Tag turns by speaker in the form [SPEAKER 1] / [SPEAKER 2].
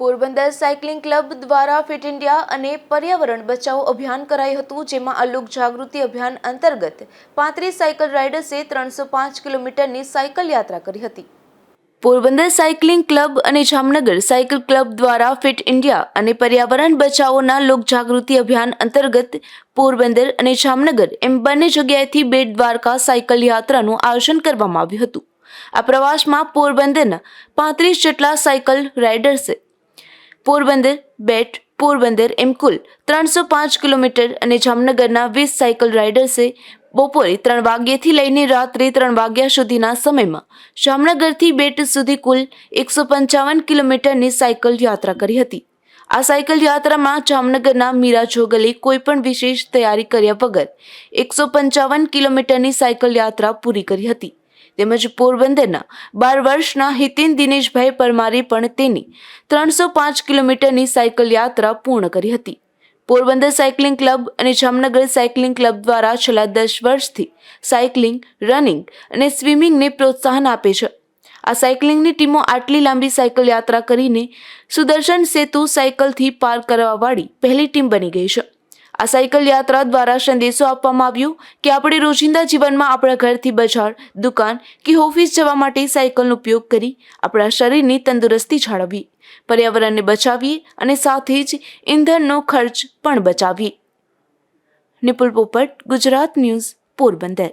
[SPEAKER 1] Porbandar cycling club દ્વારા fit India અને પર્યાવરણ બચાવ અભિયાન કરાયું હતું, જેમાં અલોક જાગૃતિ અભિયાન અંતર્ગત પાંત્રીસ સાયકલ રાઇડર્સે ત્રણસો પાંચ કિલોમીટરની સાયકલ યાત્રા કરી હતી. પોરબંદર સાયકલિંગ ક્લબ અને જામનગર સાયકલ ક્લબ દ્વારા ફિટ ઇન્ડિયા અને પર્યાવરણ બચાવોના લોક જાગૃતિ અભિયાન અંતર્ગત પોરબંદર અને જામનગર એમ બંને જગ્યાએથી બેટ દ્વારકા સાયકલ યાત્રાનું આયોજન કરવામાં આવ્યું હતું. આ પ્રવાસમાં પોરબંદરના પાંત્રીસ જેટલા સાયકલ રાઇડર્સે પોરબંદર, બેટ, પોરબંદર એમ કુલ ત્રણસો પાંચ કિલોમીટર અને જામનગરના વીસ સાયકલ રાઇડર્સે બપોરે ત્રણ વાગ્યાથી લઈને રાત્રે ત્રણ વાગ્યા સુધીના સમયમાં જામનગરથી બેટ સુધી કુલ એકસો પંચાવન કિલોમીટરની સાયકલ યાત્રા કરી હતી. આ સાયકલ યાત્રામાં જામનગરના મીરા જોગલે કોઈપણ વિશેષ તૈયારી કર્યા વગર એકસો પંચાવન કિલોમીટરની સાયકલ યાત્રા પૂરી કરી હતી. તેમજ પોરબંદરના બાર વર્ષના હિતેન દિનેશભાઈ પરમારે પણ તેની ત્રણસો પાંચ કિલોમીટરની સાયકલ યાત્રા પૂર્ણ કરી હતી. પોરબંદર સાયકલિંગ ક્લબ અને જામનગર સાયકલિંગ ક્લબ દ્વારા છેલ્લા દસ વર્ષથી સાયકલિંગ, રનિંગ અને સ્વિમિંગને પ્રોત્સાહન આપે છે. આ સાયકલિંગની ટીમો આટલી લાંબી સાયકલ યાત્રા કરીને સુદર્શન સેતુ સાયકલથી પાર કરવાવાળી પહેલી ટીમ બની ગઈ છે. આ સાયકલ યાત્રા દ્વારા સંદેશો આપવામાં આવ્યો કે આપણે રોજિંદા જીવનમાં આપણા ઘરથી બજાર, દુકાન કે ઓફિસ જવા માટે સાયકલનો ઉપયોગ કરી આપણા શરીરની તંદુરસ્તી જાળવવી, પર્યાવરણને બચાવીએ અને સાથે જ ઇંધણનો ખર્ચ પણ બચાવીએ નિપુલ પોપટ, ગુજરાત ન્યૂઝ, પોરબંદર.